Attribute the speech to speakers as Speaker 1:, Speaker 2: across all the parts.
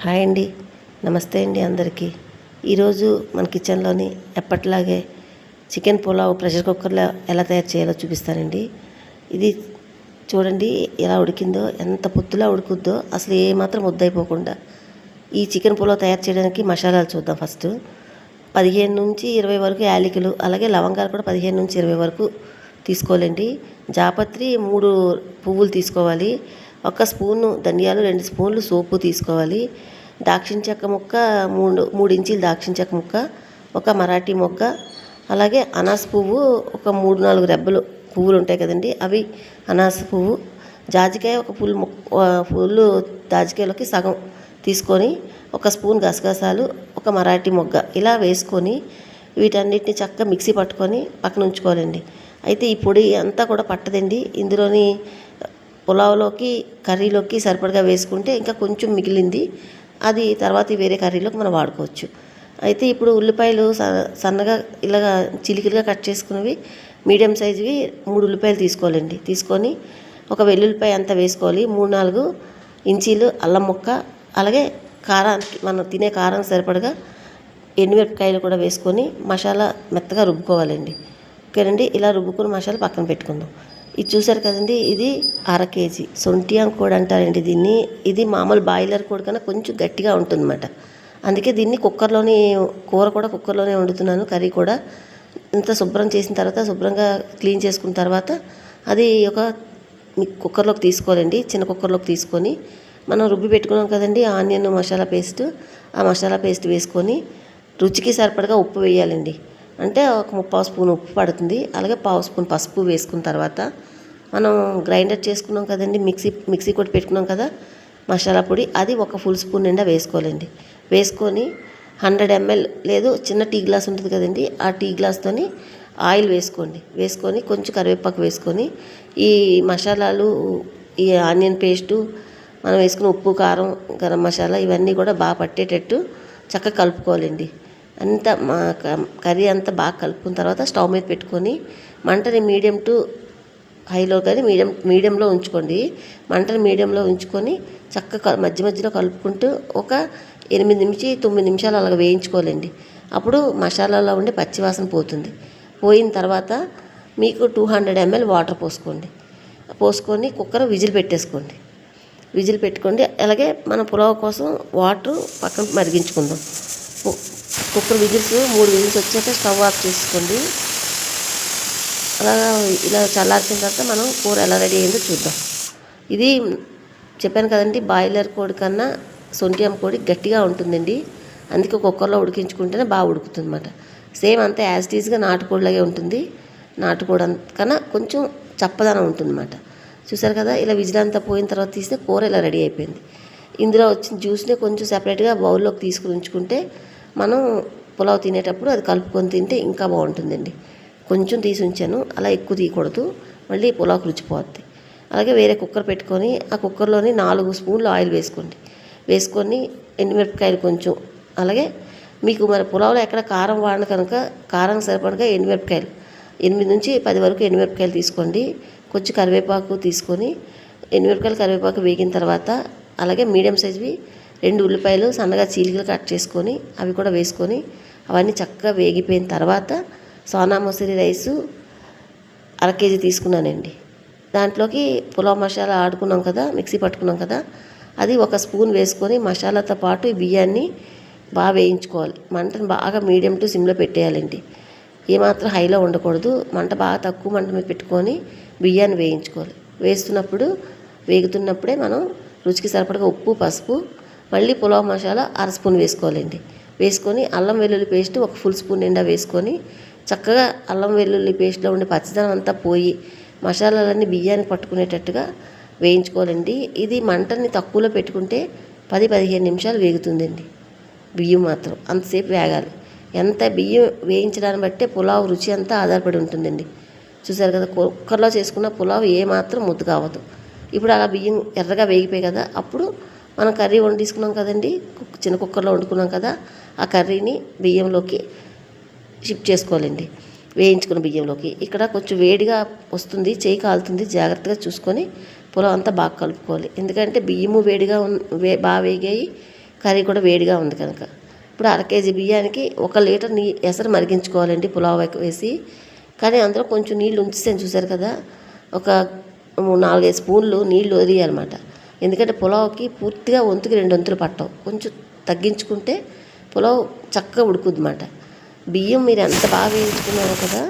Speaker 1: Hi అండి. నమస్తే అండి అందరికీ. ఈరోజు మన కిచెన్లోని ఎప్పటిలాగే చికెన్ పులావ్ ప్రెషర్ కుక్కర్లో ఎలా తయారు చేయాలో చూపిస్తానండి. ఇది చూడండి ఎలా ఉడికిందో ఎంత పొత్తులా ఉడుకుద్దో అసలు ఏమాత్రం మాత్రం ఈ చికెన్ పులావ్ తయారు చేయడానికి మసాలాలు చూద్దాం ఫస్ట్. పదిహేను నుంచి ఇరవై వరకు యాలకులు అలాగే లవంగాలు కూడా పదిహేను నుంచి ఇరవై వరకు తీసుకోవాలండి. జాపత్రి మూడు పువ్వులు తీసుకోవాలి. ఒక స్పూను ధనియాలు రెండు స్పూన్లు సోపు తీసుకోవాలి. దాక్షిణ చెక్క ముక్క మూడు మూడు ఇంచులు దాక్షిణ చెక్క ముక్క ఒక మరాఠీ మొగ్గ అలాగే అనాస పువ్వు ఒక మూడు నాలుగు రెబ్బలు పువ్వులు ఉంటాయి కదండి అవి అనాస పువ్వు జాజికాయ ఒక ఫుల్ ముక్క ఫుల్ జాజికాయలోకి సగం తీసుకొని ఒక స్పూన్ గసగసాలు ఒక మరాఠీ మొగ్గ ఇలా వేసుకొని వీటన్నిటిని చక్కగా మిక్సీ పట్టుకొని పక్కన ఉంచుకోవాలండి. అయితే ఈ పొడి అంతా కూడా పట్టదండి. ఇందులోని పులావ్లోకి కర్రీలోకి సరిపడగా వేసుకుంటే ఇంకా కొంచెం మిగిలింది. అది తర్వాత వేరే కర్రీలోకి మనం వాడుకోవచ్చు. అయితే ఇప్పుడు ఉల్లిపాయలు స- సన్నగా ఇలాగా చిలికలుగా కట్ చేసుకున్నవి మీడియం సైజువి మూడు ఉల్లిపాయలు తీసుకోవాలండి. తీసుకొని ఒక వెల్లుల్లిపాయ అంతా వేసుకోవాలి. మూడు నాలుగు ఇంచీలు అల్లం ముక్క అలాగే కారానికి మనం తినే కారం సరిపడగా ఎండుమిరపకాయలు కూడా వేసుకొని మసాలా మెత్తగా రుబ్బుకోవాలండి. ఓకేనండి? ఇలా రుబ్బుకుని మసాలా పక్కన పెట్టుకుందాం. ఇది చూసారు కదండి ఇది అర కేజీ. సొంటియాం కోడి అంటారండి దీన్ని. ఇది మామూలు బాయిలర్ కోడి కన్నా కొంచెం గట్టిగా ఉంటుందన్నమాట. అందుకే దీన్ని కుక్కర్లోని కూర కూడా కుక్కర్లోనే వండుతున్నాను కర్రీ కూడా. ఇంత శుభ్రం చేసిన తర్వాత శుభ్రంగా క్లీన్ చేసుకున్న తర్వాత అది ఒక కుక్కర్లోకి తీసుకోవాలండి చిన్న కుక్కర్లోకి తీసుకొని. మనం రుబ్బి పెట్టుకున్నాం కదండి ఆనియన్ మసాలా పేస్ట్. ఆ మసాలా పేస్ట్ వేసుకొని రుచికి సరిపడగా ఉప్పు వేయాలండి. అంటే ఒక ముప్పావు స్పూన్ ఉప్పు పడుతుంది. అలాగే పావు స్పూన్ పసుపు వేసుకున్న తర్వాత మనం గ్రైండర్ చేసుకున్నాం కదండి మిక్సీ మిక్సీ కొట్టి పెట్టుకున్నాం కదా మసాలా పొడి అది ఒక ఫుల్ స్పూన్ నిండా వేసుకోవాలండి. వేసుకొని హండ్రెడ్ ఎంఎల్ లేదు చిన్న టీ గ్లాస్ ఉంటుంది కదండి ఆ టీ గ్లాస్తోని ఆయిల్ వేసుకోండి. వేసుకొని కొంచెం కరివేపాకు వేసుకొని ఈ మసాలాలు ఈ ఆనియన్ పేస్టు మనం వేసుకున్న ఉప్పు కారం గరం మసాలా ఇవన్నీ కూడా బాగా పట్టేటట్టు చక్కగా కలుపుకోవాలండి. అంతా మా క- కర్రీ అంతా బాగా కలుపుకున్న తర్వాత స్టవ్ మీద పెట్టుకొని మంటని మీడియం టు హైలో కానీ మీడియం మీడియంలో ఉంచుకోండి. మంటని మీడియంలో ఉంచుకొని చక్కగా మధ్య మధ్యలో కలుపుకుంటూ ఒక ఎనిమిది నుంచి తొమ్మిది నిమిషాలు అలాగ వేయించుకోవాలండి. అప్పుడు మసాలాలో ఉండే పచ్చివాసన పోతుంది. పోయిన తర్వాత మీకు టూ హండ్రెడ్ ఎంఎల్ వాటర్ పోసుకోండి. పోసుకొని కుక్కర్ విజిల్ పెట్టేసుకోండి. విజిల్ పెట్టుకోండి. అలాగే మన పులావ్ కోసం వాటర్ పక్కన మరిగించుకుందాం. కు- కుక్కర్ విజిల్స్ మూడు విజిల్స్ వచ్చాక స్టవ్ ఆఫ్ చేసుకోండి. అలాగా ఇలా చల్లార్చిన తర్వాత మనం కూర ఎలా రెడీ అయిందో చూద్దాం. ఇది చెప్పాను కదండి బాయిలర్ కోడి కన్నా సొంటియం కోడి గట్టిగా ఉంటుందండి. అందుకే కుక్కర్లో ఉడికించుకుంటేనే బాగా ఉడుకుతుంది అనమాట సేమ్ అంతా యాజ్ టీజ్గా నాటుకోడిలాగే ఉంటుంది. నాటుకోడి అంత- కన్నా కొంచెం చప్పదనం ఉంటుందన్నమాట. చూసారు కదా ఇలా విజిల్ అంతా పోయిన తర్వాత తీస్తే కూర ఇలా రెడీ అయిపోయింది. ఇందులో వచ్చిన జ్యూస్ని కొంచెం సెపరేట్గా బౌల్లోకి తీసుకుని ఉంచుకుంటే మనం పులావ్ తినేటప్పుడు అది కలుపుకొని తింటే ఇంకా బాగుంటుందండి. కొంచెం తీసి ఉంచాను అలా ఎక్కువ తీయకూడదు. మళ్ళీ పులావ్ రుచిపోద్ది. అలాగే వేరే కుక్కర్ పెట్టుకొని ఆ కుక్కర్లోని నాలుగు స్పూన్లు ఆయిల్ వేసుకోండి. వేసుకొని ఎండుమిరపకాయలు కొంచెం అలాగే మీకు మరి పులావ్లో ఎక్కడ కారం వాడిన కనుక కారం సరిపడగా ఎండుమిరపకాయలు. ఎనిమిది నుంచి పది వరకు ఎండుమిరపకాయలు తీసుకోండి. కొంచెం కరివేపాకు తీసుకొని ఎండుమిరపకాయలు కరివేపాకు వేగిన తర్వాత అలాగే మీడియం సైజ్వి రెండు ఉల్లిపాయలు సన్నగా చీలికలు కట్ చేసుకొని అవి కూడా వేసుకొని అవన్నీ చక్కగా వేగిపోయిన తర్వాత సోనా మసూరి రైసు అర కేజీ తీసుకున్నానండి. దాంట్లోకి పులావ్ మసాలా ఆడుకున్నాం కదా మిక్సీ పట్టుకున్నాం కదా అది ఒక స్పూన్ వేసుకొని మసాలాతో పాటు ఈ బియ్యాన్ని బాగా వేయించుకోవాలి. మంటను బాగా మీడియం టు సిమ్లో పెట్టేయాలండి. ఏమాత్రం హైలో ఉండకూడదు. మంట బాగా తక్కువ మంట మీద పెట్టుకొని బియ్యాన్ని వేయించుకోవాలి. వేస్తున్నప్పుడు వేగుతున్నప్పుడే మనం రుచికి సరిపడగా ఉప్పు పసుపు మళ్ళీ పులావ్ మసాలా అర స్పూన్ వేసుకోవాలండి. వేసుకొని అల్లం వెల్లుల్లి పేస్ట్ ఒక ఫుల్ స్పూన్ నిండా వేసుకొని చక్కగా అల్లం వెల్లుల్లి పేస్ట్లో ఉండే పచ్చదనం అంతా పోయి మసాలాలన్నీ బియ్యానికి పట్టుకునేటట్టుగా వేయించుకోవాలండి. ఇది మంటని తక్కువలో పెట్టుకుంటే పది పదిహేను నిమిషాలు వేగుతుందండి. బియ్యం మాత్రం అంతసేపు వేగాలి. ఎంత బియ్యం వేయించడాన్ని బట్టే పులావ్ రుచి అంతా ఆధారపడి ఉంటుందండి. చూసారు కదా కుక్కర్లో చేసుకున్న పులావ్ ఏ మాత్రం ముద్దు కావద్దు ఇప్పుడు అలా బియ్యం ఎర్రగా వేగిపోయి కదా అప్పుడు మనం కర్రీ వండించుకున్నాం కదండి. చిన్న కుక్కర్లో వండుకున్నాం కదా. ఆ కర్రీని బియ్యంలోకి షిఫ్ట్ చేసుకోవాలండి. వేయించుకున్న బియ్యంలోకి. ఇక్కడ కొంచెం వేడిగా వస్తుంది చేయి కాలుతుంది. జాగ్రత్తగా చూసుకొని పొలం అంతా బాగా కలుపుకోవాలి. ఎందుకంటే బియ్యము వేడిగా ఉన్ వే బాగా వేగాయి. కర్రీ కూడా వేడిగా ఉంది కనుక. ఇప్పుడు అర కేజీ బియ్యానికి ఒక లీటర్ నీ ఎసరు మరిగించుకోవాలండి పులావ్ వేసి. కానీ అందులో కొంచెం నీళ్ళు ఉంచితే చూసారు కదా. ఒక నాలుగైదు స్పూన్లు నీళ్ళు వదిలేయాలన్నమాట. ఎందుకంటే పులావ్కి పూర్తిగా వంతుకి రెండు వంతులు పట్టవు. కొంచెం తగ్గించుకుంటే పులావ్ చక్కగా ఉడుకుద్దన్నమాట బియ్యం మీరు ఎంత బాగా వేయించుకున్నారో కదా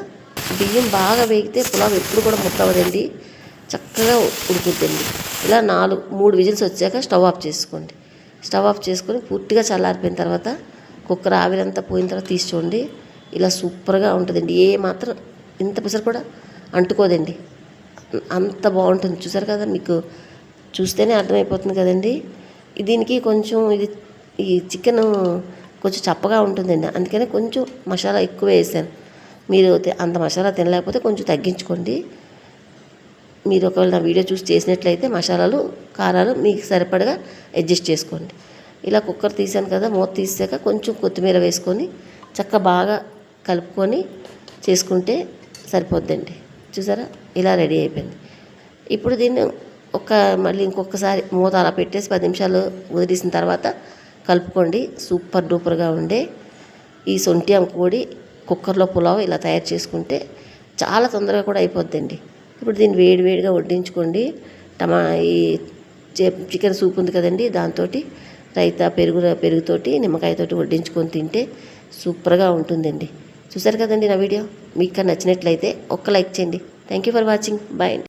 Speaker 1: బియ్యం బాగా వేగితే పులావ్ ఎప్పుడు కూడా ముద్దవదండి చక్కగా ఉడుకుద్దండి. ఇలా నాలుగు మూడు విజిల్స్ వచ్చాక స్టవ్ ఆఫ్ చేసుకోండి. స్టవ్ ఆఫ్ చేసుకొని పూర్తిగా చల్లారిపోయిన తర్వాత కుక్కర్ ఆవిరంతా పోయిన తర్వాత తీసి చూడండి. ఇలా సూపర్గా ఉంటుందండి. ఏ మాత్రం ఇంత పిసరు కూడా అంటుకోదండి. అంత బాగుంటుంది. చూసారు కదా మీకు చూస్తేనే అర్థమైపోతుంది కదండి. దీనికి కొంచెం ఇది ఈ చికెన్ కొంచెం చప్పగా ఉంటుందండి. అందుకని కొంచెం మసాలా ఎక్కువ వేసాను. మీరు అంత మసాలా తినలేకపోతే కొంచెం తగ్గించుకోండి. మీరు ఒకవేళ నా వీడియో చూసి చేసినట్లయితే మసాలాలు కారాలు మీకు సరిపడగా అడ్జస్ట్ చేసుకోండి. ఇలా కుక్కర్ తీసాను కదా మూత తీసాక కొంచెం కొత్తిమీర వేసుకొని చక్క బాగా కలుపుకొని చేసుకుంటే సరిపోద్దండి. చూసారా? ఇలా రెడీ అయిపోయింది. ఇప్పుడు దీన్ని ఒక మళ్ళీ ఇంకొకసారి మూత అలా పెట్టేసి పది నిమిషాలు వదిలేసిన తర్వాత కలుపుకోండి. సూపర్ డూపర్గా ఉండే ఈ సొంటి అంకోడి కుక్కర్లో పులావ్ ఇలా తయారు చేసుకుంటే చాలా తొందరగా కూడా అయిపోద్దండి. ఇప్పుడు దీన్ని వేడి వేడిగా వడ్డించుకోండి. టమా ఈ చే- చికెన్ సూప్ ఉంది కదండి దాంతో రైతా పెరుగు పెరుగుతోటి నిమ్మకాయతోటి వడ్డించుకొని తింటే సూపర్గా ఉంటుందండి. చూసారు కదండి నా వీడియో? మీకు నచ్చినట్లయితే ఒక్క లైక్ చేయండి. Thank you for watching bye